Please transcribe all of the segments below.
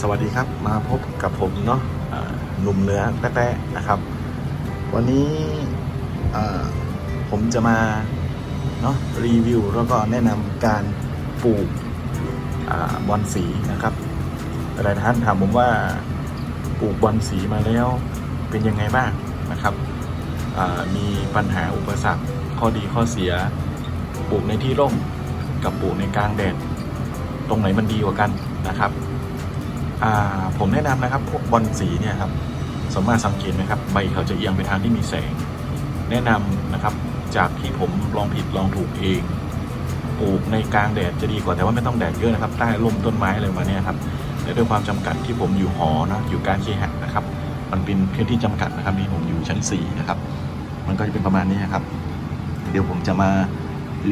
สวัสดีครับมาพบกับผมเนาะหนุ่มเนื้อแป๊ะนะครับ วันนี้ผมจะมาเนาะรีวิวแล้วก็แนะนำการปลูกอบอนสีนะครับหลายท่านถามผมว่าปลูกบอนสีมาแล้วเป็นยังไงบ้างนะครับมีปัญหาอุปสรรคข้อดีข้อเสียปลูกในที่ร่มกับปลูกในกลางแดดตรงไหนมันดีกว่ากันนะครับ ผมแนะนำนะครับพวกบอลสีเนี่ยครับสามารถสังเกตไหมครับใบเขาจะเอียงไปทางที่มีแสง แนะนำนะครับจากที่ผมลองผิดลองถูกเองปลูกในกลางแดดจะดีกว่าแต่ว่าไม่ต้องแดดเยอะนะครับ ใต้ร่มต้นไม้อะไรมาเนี่ยครับแต่ด้วยความจำกัดที่ผมอยู่หอนะอยู่การเคหะนะครับ มันเป็นพื้นที่จำกัดนะครับนี่ผมอยู่ชั้น4นะครับ มันก็จะเป็นประมาณนี้นะครับ เดี๋ยวผมจะมา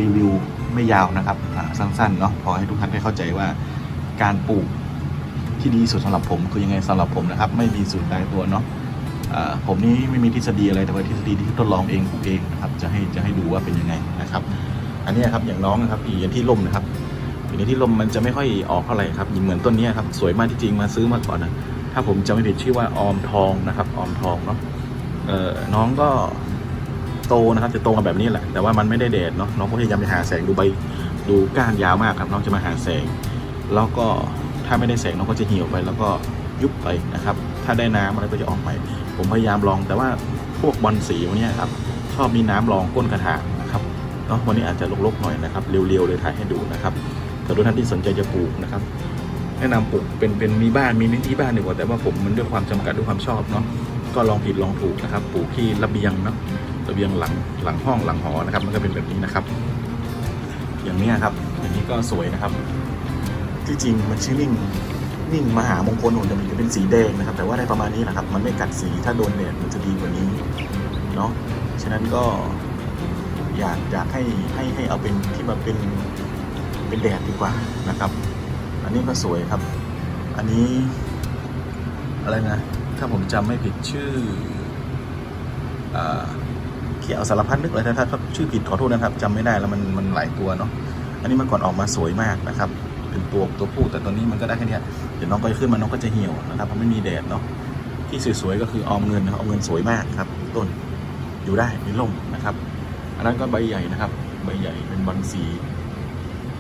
รีวิวไม่ยาวนะครับสั้นๆเนาะพอให้ทุกท่านได้เข้าใจว่าการปลูก ที่ดีสุดสำหรับผมคือยังไงสำหรับผมนะครับ ไม่มีสูตรตายตัวเนาะผมนี้ไม่มีทฤษฎีอะไรแต่ว่าทฤษฎีที่ทดลองเองปลูเองนะครับจะให้จะให้ดูว่าเป็นยังไงนะครับ อันนี้ครับอย่างน้องนะครับอยู่ในที่ร่มนะครับอยู่ในที่ร่มมันจะไม่ค่อยออกเท่าไหร่ครับเหมือนต้นนี้ครับ สวยมากที่จริงมาซื้อมาก่อนนะถ้าผมจำไม่ผิดชื่อว่าออมทองนะครับ ออมทองเนาะเออน้องก็โตนะครับ จะโตมาแบบนี้แหละ แต่ว่ามันไม่ได้แดดเนาะน้องก็พยายามไปหาแสงดูใบดูก้านยาวมากครับ น้องจะมาหาแสง แล้วก็ ถ้าไม่ได้แสงน้องก็จะเหี่ยวไปแล้วก็ยุบไปนะครับ ถ้าได้น้ำอะไรก็จะออกไป ผมพยายามลองแต่ว่าพวกบอลสีวันนี้ครับชอบมีน้ำรองก้นกระถางนะครับเนาะวันนี้อาจจะลกๆหน่อยนะครับเรียวๆเลยถ่ายให้ดูนะครับสำหรับท่านที่สนใจจะปลูกนะครับแนะนำปลูกเป็นเป็นมีบ้านมีนิที่บ้านดีกว่าแต่ว่าผมมันด้วยความจำกัดด้วยความชอบเนาะก็ลองผิดลองถูกนะครับปลูกที่ระเบียงเนาะระเบียงหลังหลังห้องหลังหอนะครับ มันก็เป็นแบบนี้นะครับ อย่างนี้ครับอย่างนี้ก็สวยนะครับ ที่จริงมันชื่อนิ่งนิ่งมหามงคลผมจะมีจะเป็นสีแดงนะครับ แต่ว่าได้ประมาณนี้แหละครับ มันไม่กัดสีถ้าโดนแดดมันจะดีกว่านี้เนาะฉะนั้นก็อยากอยากให้ให้ให้เอาเป็นที่มาเป็นเป็นแดดดีกว่านะครับ อันนี้ก็สวยครับ อันนี้อะไรนะ ถ้าผมจำไม่ผิดชื่ออเขียวสารพัดนึกเลยถ้าถ้าชื่อผิดขอโทษนะครับจำไม่ได้แล้วมันมันหลายตัวเนาะอันนี้มื่อก่อนออกมาสวยมากนะครับ เป็นตัวตัวผู้แต่ตอนนี้มันก็ได้แค่นี้เดี๋ยวน้องก็จะขึ้นมาน้องก็จะเหี่ยวนะครับเพราะไม่มีแดดเนาะที่สวยๆก็คือออมเงินนะครับออมเงินสวยมากครับ ต้นอยู่ได้มีร่มนะครับ อันนั้นก็ใบใหญ่นะครับ ใบใหญ่เป็นบอลสี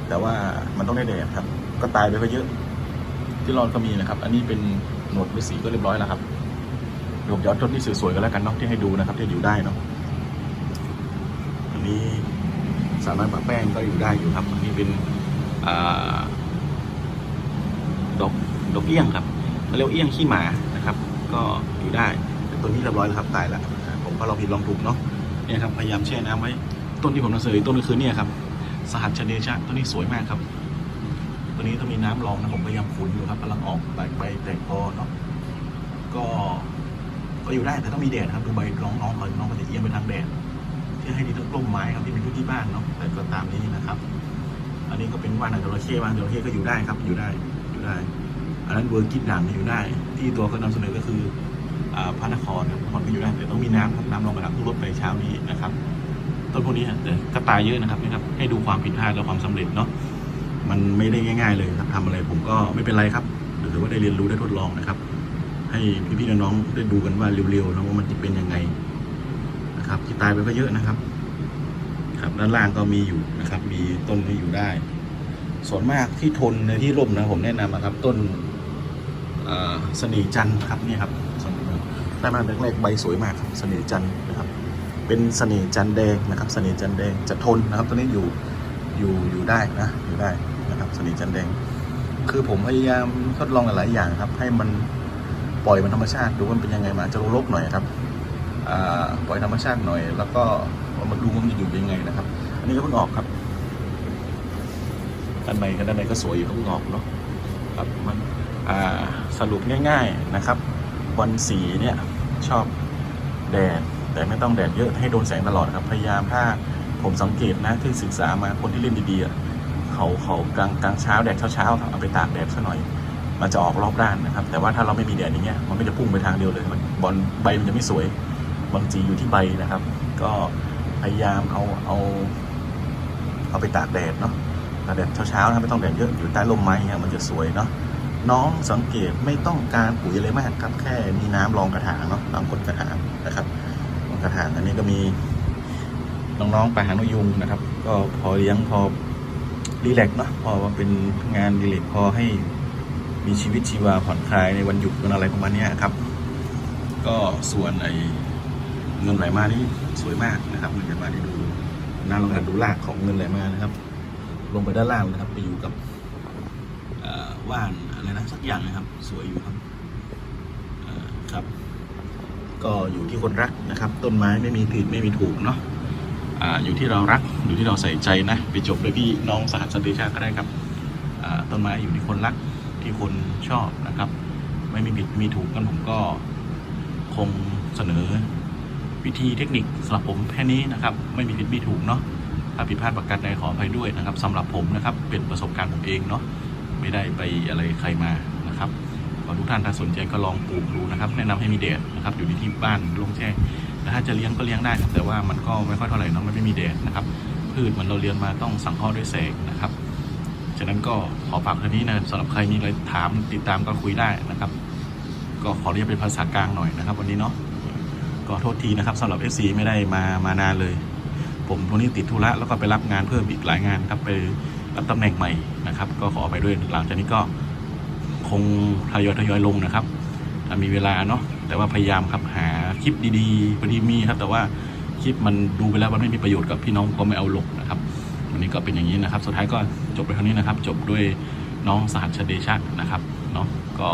แต่ว่ามันต้องได้แดดครับ ก็ตายไปก็เยอะ ที่รอดก็มีนะครับ อันนี้เป็นหนวดใบสีก็เรียบร้อยแล้วครับเดี๋ยวมจะเอาต้นที่สวยๆกันแล้วกันเนาะที่ให้ดูนะครับที่อยู่ได้เนาะอันนี้สามารถปะแป้งก็อยู่ได้อยู่ครับอันนี้เป็นอ่า ดอกดอกเอี้ยงครับเขาเรียกว่าเอี้ยงขี้หมานะครับ ก็อยู่ได้แต่ตัวนี้เรียบร้อยแล้วครับตายแล้วอ่าผมก็ลองผิดลองถูกเนาะเนี่ยครับพยายามแช่น้ำไว้ต้นที่ผมนำเสนอต้นก็คือเนี่ยครับสหัสชเดชะต้นนี้สวยมากครับ ตัวนี้ต้องมีน้ำรองนะผมพยายามขุนอยู่ครับกำลังออกใบใบแตกพอเนาะก็ก็อยู่ได้แต่ต้องมีแดดครับดูใบน้องน้องเขาน้องก็จะเอียงไปทางแดดที่ให้ดีทั้งร่มไม้ครับที่เป็นพื้นที่บ้านเนาะแต่ก็ตามนี้นะครับ อันนี้ก็เป็นว่านจระเข้ว่านจระเข้ก็อยู่ได้ครับอยู่ได้ ได้ อันนั้นเวอร์กินด่างอยู่ได้ ที่ตัวเขานำเสนอก็คือพระนครครับมันก็อยู่ได้แต่ต้องมีน้ำครับน้ำรองกระดับทุกรถไปเช้านี้นะครับต้นพวกนี้แต่ก็ตายเยอะนะครับนี่ครับ ให้ดูความผิดพลาดและความสำเร็จเนาะมันไม่ได้ง่าย ๆ เลยครับทำอะไรผมก็ไม่เป็นไรครับหรือว่าได้เรียนรู้ได้ทดลองนะครับ ให้พี่ๆน้องๆได้ดูกันว่าเร็วๆนะว่ามันจะเป็นยังไงนะครับที่ตายไปก็เยอะนะครับ ครับด้านล่างก็มีอยู่นะครับ มีต้นที่อยู่ได้ ส่วนมากที่ทนในที่ร่มนะผมแนะนำนะครับ ต้นสน่ห์จันครับนี่ครับได้มาแรกๆใบสวยมากครับสน่ห์จันนะครับ เป็นสน่ห์จันแดงนะครับสน่ห์จันแดงจะทนนะครับตัวนี้อยู่อยู่อยู่ได้นะอยู่ได้นะครับสน่ห์จันแดง คือผมพยายามทดลองหลายๆอย่างครับ ให้มันปล่อยมันธรรมชาติดูมันเป็นยังไงมาจะรกหน่อยครับปล่อยธรรมชาติหน่อย แล้วก็มาดูมันจะอยู่ยังไงนะครับ อันนี้ก็เพิ่งออกครับ ด้านในก็ด้านในก็สวยอยู่ก็เพิ่งออกเนาะครับมันสรุปง่าย ๆนะครับบอลสีเนี่ยชอบแดดแต่ไม่ต้องแดดเยอะให้โดนแสงตลอดครับพยายามถ้าผมสังเกตนะที่ศึกษามาคนที่เล่นดีๆอะเขาเขากลางกลางเช้าแดดเช้าๆครับเอาไปตากแดดซะหน่อยมันจะออกรอบด้านนะครับ แต่ว่าถ้าเราไม่มีแดดอย่างเงี้ยมันไม่จะพุ่งไปทางเดียวเลยมันบอลใบมันจะไม่สวยบางจีอยู่ที่ใบนะครับ ก็พยายามเอาเอาเอาไปตากแดดเนาะ แดดเช้าๆนะไม่ต้องแดดเยอะอยู่ใต้ร่มไม้เนี่ยมันจะสวยเนาะน้องสังเกตไม่ต้องการปุ๋ยอะไรมากครับแค่มีน้ำรองกระถางเนาะตามกฎกระถางนะครับรองกระถางอันนี้ก็มีน้องๆปลาหางนกยุงนะครับ ก็พอเลี้ยงพอรีแลกเนาะพอเป็นงานรีแลกพอให้มีชีวิตชีวาผ่อนคลายในวันหยุดวันอะไรประมาณนี้ครับ ก็ส่วนไอเงินไหลมานี่สวยมากนะครับเงินไหลมาที่ดูน่าลองดูรากของเงินไหลมานะครับ ลงไปด้านล่างนะครับ ไปอยู่กับว่านอะไรนะสักอย่างนะครับ สวยอยู่ครับครับ ก็อยู่ที่คนรักนะครับ ต้นไม้ไม่มีผิดไม่มีถูกเนาะออยู่ที่เรารักอยู่ที่เราใส่ใจนะไปจบเลยพี่น้องสหัสสนติชาก็ได้ครับต้นไม้อยู่ที่คนรักที่คนชอบนะครับ ไม่มีผิดไม่มีถูกกันผมก็คงเสนอวิธีเทคนิคสำหรับผมแค่นี้นะครับ ไม่มีผิดไม่ถูกเนาะาผิดพลาดประการใดขออภัยด้วยนะครับสำหรับผมนะครับ เป็นประสบการณ์ผมเองเนาะไม่ได้ไปอะไรใครมานะครับก็ทุกท่านถ้าสนใจก็ลองปลูกดูนะครับ แนะนำให้มีแดดนะครับอยู่ในที่บ้านล่งแจ้งแต่ถ้าจะเลี้ยงก็เลี้ยงได้ครับแต่ว่ามันก็ไม่ค่อยเท่าไหร่เนาะมันไม่มีแดดนะครับ พืชมันเราเลี้ยงมาต้องสังเคราะห์ด้วยแสงนะครับฉะนั้นก็ขอฝากเท่านี้นะสำหรับใครมีอะไรถามติดตามก็คุยได้นะครับ ก็ขอเรียกเป็นภาษากลางหน่อยนะครับ วันนี้เนาะก็โทษทีนะครับสำหรับ FC ไม่ได้มามานานเลย ผมตรงนี้ติดธุระแล้วก็ไปรับงานเพิ่มอีกหลายงานครับไปรับตำแหน่งใหม่นะครับ ก็ขอไปด้วยหลังจากนี้ก็คงทยอยทยอยลงนะครับถ้ามีเวลาเนาะแต่ว่าพยายามครับหาคลิปดีๆพอดีมีครับ แต่ว่าคลิปมันดูไปแล้วมันไม่มีประโยชน์กับพี่น้องก็ไม่เอาลงนะครับวันนี้ก็เป็นอย่างนี้นะครับ สุดท้ายก็จบไปเท่านี้นะครับ จบด้วยน้องสหัสชเดชะนะครับเนาะก็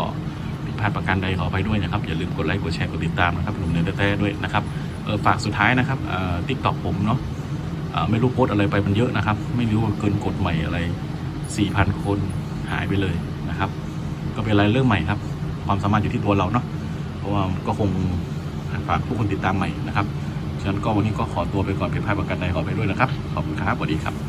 ผิดพลาดประการใดขอไปด้วยนะครับ อย่าลืมกดไลค์กดแชร์กดติดตามนะครับหนุ่มเนื้อแต้ด้วยนะครับเออฝากสุดท้ายนะครับทิกตอกผมเนาะ ไม่รู้โพสอะไรไปมันเยอะนะครับ ไม่รู้ว่าเกินกฎใหม่อะไร 4,000 คนหายไปเลยนะครับ ก็เป็นอะไรเรื่องใหม่ครับ ความสามารถอยู่ที่ตัวเราเนาะเพราะว่าก็คงฝากผู้คนติดตามใหม่นะครับฉะนั้นก็วันนี้ก็ขอตัวไปก่อนเป็นภาพประการใดขอไปด้วยนะครับ ขอบคุณครับสวัสดีครับ